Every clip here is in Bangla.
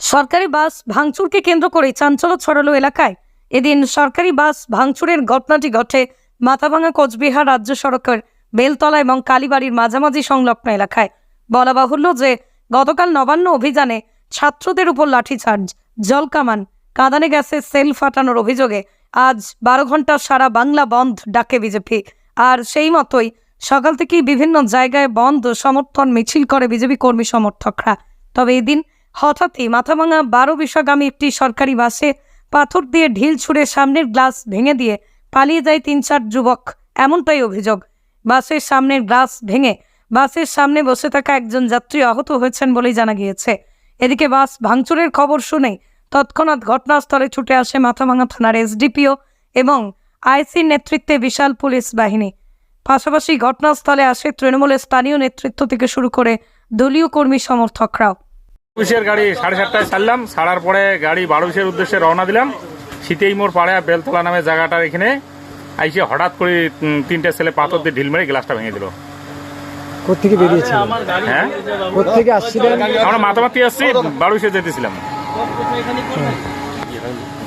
সরকারি বাস ভাঙচুরকে কেন্দ্র করে চাঞ্চল্য ছড়ালো এলাকায়। এদিন সরকারি বাস ভাঙচুরের ঘটনাটি ঘটে মাথাভাঙা কোচবিহার রাজ্য সড়কের বেলতলা এবং কালীবাড়ির মাঝামাঝি সংলগ্ন এলাকায়। বলা বাহুল্য যে গতকাল নবান্ন অভিযানে ছাত্রদের উপর লাঠিচার্জ জলকামান কাঁদানে গ্যাসে সেল ফাটানোর অভিযোগে আজ বারো ঘণ্টা সারা বাংলা বন্ধ ডাকে বিজেপি। আর সেই মতোই সকাল থেকেই বিভিন্ন জায়গায় বন্ধ সমর্থন মিছিল করে বিজেপি কর্মী সমর্থকরা। তবে এদিন হঠাৎই মাথাভাঙা বারো বিষয়গামী একটি সরকারি বাসে পাথর দিয়ে ঢিল ছুঁড়ে সামনের গ্লাস ভেঙে দিয়ে পালিয়ে যায় তিন চার যুবক। এমনটাই অভিযোগ। বাসের সামনের গ্লাস ভেঙে বাসের সামনে বসে থাকা একজন যাত্রী আহত হয়েছেন বলেই জানা গিয়েছে। এদিকে বাস ভাঙচুরের খবর শুনেই তৎক্ষণাৎ ঘটনাস্থলে ছুটে আসে মাথাভাঙা থানার এসডিপিও এবং আইসির নেতৃত্বে বিশাল পুলিশ বাহিনী। পাশাপাশি ঘটনাস্থলে আসে তৃণমূলের স্থানীয় নেতৃত্ব থেকে শুরু করে দলীয় কর্মী সমর্থকরাও। পুলিশের গাড়ি সাড়ে সাতটায় ছাড়লাম ছাড়ার পরে গাড়ি বারোশের উদ্দেশ্যে রওনা দিলাম। শীতেই মোড় পাড়ে বেলতলা নামে জায়গাটার এখানে আইসে হঠাৎ করে তিনটে ছেলে পাথর দিয়ে ঢিল মেরে গ্লাসটা ভেঙে দিল। কোথেকে বেরিয়েছে? হ্যাঁ? কোথেকে আসছিলেন? আমরা মাতামাতি আসছি বারোশে যেতেছিলাম।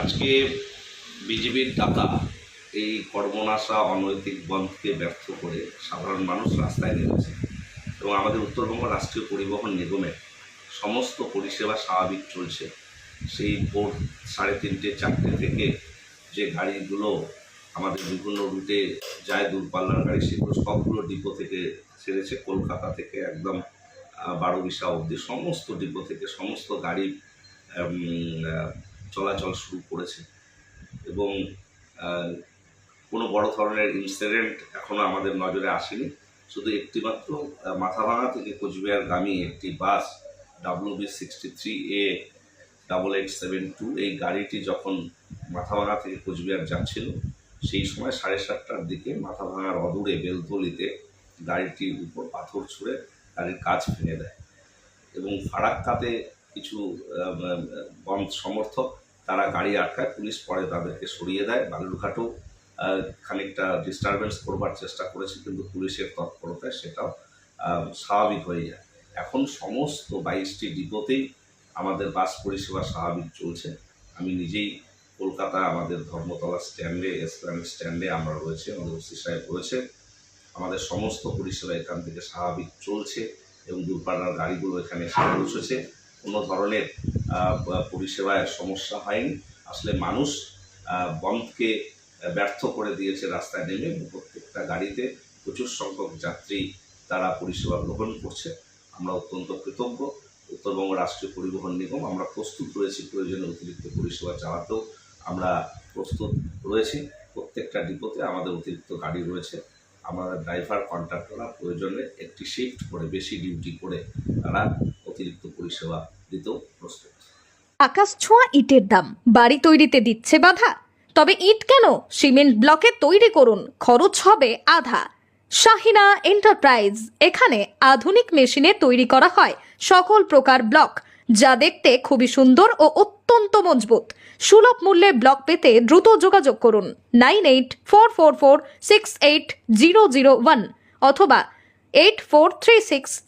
আজকে বিজেপির দাতা এই কর্মনাশা অনৈতিক বন্ধকে ব্যর্থ করে সাধারণ মানুষ রাস্তায় নেমেছে এবং আমাদের উত্তরবঙ্গ রাষ্ট্রীয় পরিবহন নিগমের সমস্ত পরিষেবা স্বাভাবিক চলছে। সেই ভোর সাড়ে তিনটে, চারটে থেকে যে গাড়িগুলো আমাদের বিভিন্ন রুটে যায়, দূরপাল্লার গাড়ি, সেগুলো সবগুলো ডিপো থেকে ছেড়েছে। কলকাতা থেকে একদম বারো বিশা অবধি সমস্ত ডিপো থেকে সমস্ত গাড়ি চলাচল শুরু করেছে। এবং কোনো বড় ধরনের ইনসিডেন্ট এখনও আমাদের নজরে আসেনি। শুধু একটিমাত্র মাথাভাঙা থেকে কোচবিহারগামী একটি bus W B sixty three A double eight seven two এই গাড়িটি যখন মাথাভাঙা থেকে কোচবিহার যাচ্ছিল, সেই সময় সাড়ে সাতটার দিকে মাথাভাঙার অদূরে বেলতলিতে গাড়িটির উপর পাথর ছুঁড়ে গাড়ির কাজ ভেঙে দেয়। এবং ফারাক্কাতে কিছু বন্ধ সমর্থক, তারা গাড়ি আটকায়, পুলিশ পরে তাদেরকে সরিয়ে দেয়। বালুরঘাটও খানিকটা ডিস্টারবেন্স করবার চেষ্টা করেছে, কিন্তু পুলিশের তৎপরতায় সেটাও স্বাভাবিক হয়ে যায়। এখন সমস্ত বাইশটি ডিপোতেই আমাদের বাস পরিষেবা স্বাভাবিক চলছে। আমি নিজেই কলকাতা আমাদের ধর্মতলা স্ট্যান্ডে এসপ্ল্যানেড স্ট্যান্ডে আমরা রয়েছে, আমাদের ওসি সাহেব রয়েছে আমাদের সমস্ত পরিষেবা এখান থেকে স্বাভাবিক চলছে এবং দূরপাল্লার গাড়িগুলো এখানে এসে পৌঁছেছে। কোনো ধরনের পরিষেবায় সমস্যা হয়নি। আসলে মানুষ বন্ধকে ব্যর্থ করে দিয়েছে রাস্তায় নেমে। প্রত্যেকটা গাড়িতে প্রচুর সংখ্যক যাত্রী তারা পরিষেবা গ্রহণ করছে। আমরা অত্যন্ত কৃতজ্ঞ। উত্তরবঙ্গ রাষ্ট্রীয় পরিবহন নিগম, আমরা প্রস্তুত রয়েছি প্রয়োজনে অতিরিক্ত পরিষেবা চালাতেও। আমরা প্রস্তুত রয়েছি। প্রত্যেকটা ডিপোতে আমাদের অতিরিক্ত গাড়ি রয়েছে। আমাদের ড্রাইভার কন্ট্রাক্টররা প্রয়োজনে একটি শিফট করে, বেশি ডিউটি করে তারা অতিরিক্ত পরিষেবা দিতেও প্রস্তুত। আকাশ ছোঁয়া ইটের দাম। বাড়ি তৈরিতে দিচ্ছে বাধা। তবে ইট কেন? সিমেন্ট ব্লকে তৈরি করুন। খরচ হবে আধা। শাহিনা এন্টারপ্রাইজ। এখানে আধুনিক মেশিনে তৈরি করা হয় সকল প্রকার ব্লক, যা দেখতে খুবই সুন্দর ও অত্যন্ত মজবুত। সুলভ মূল্যে ব্লক পেতে দ্রুত যোগাযোগ করুন nine eight four four four six eight zero zero one অথবা eight four three six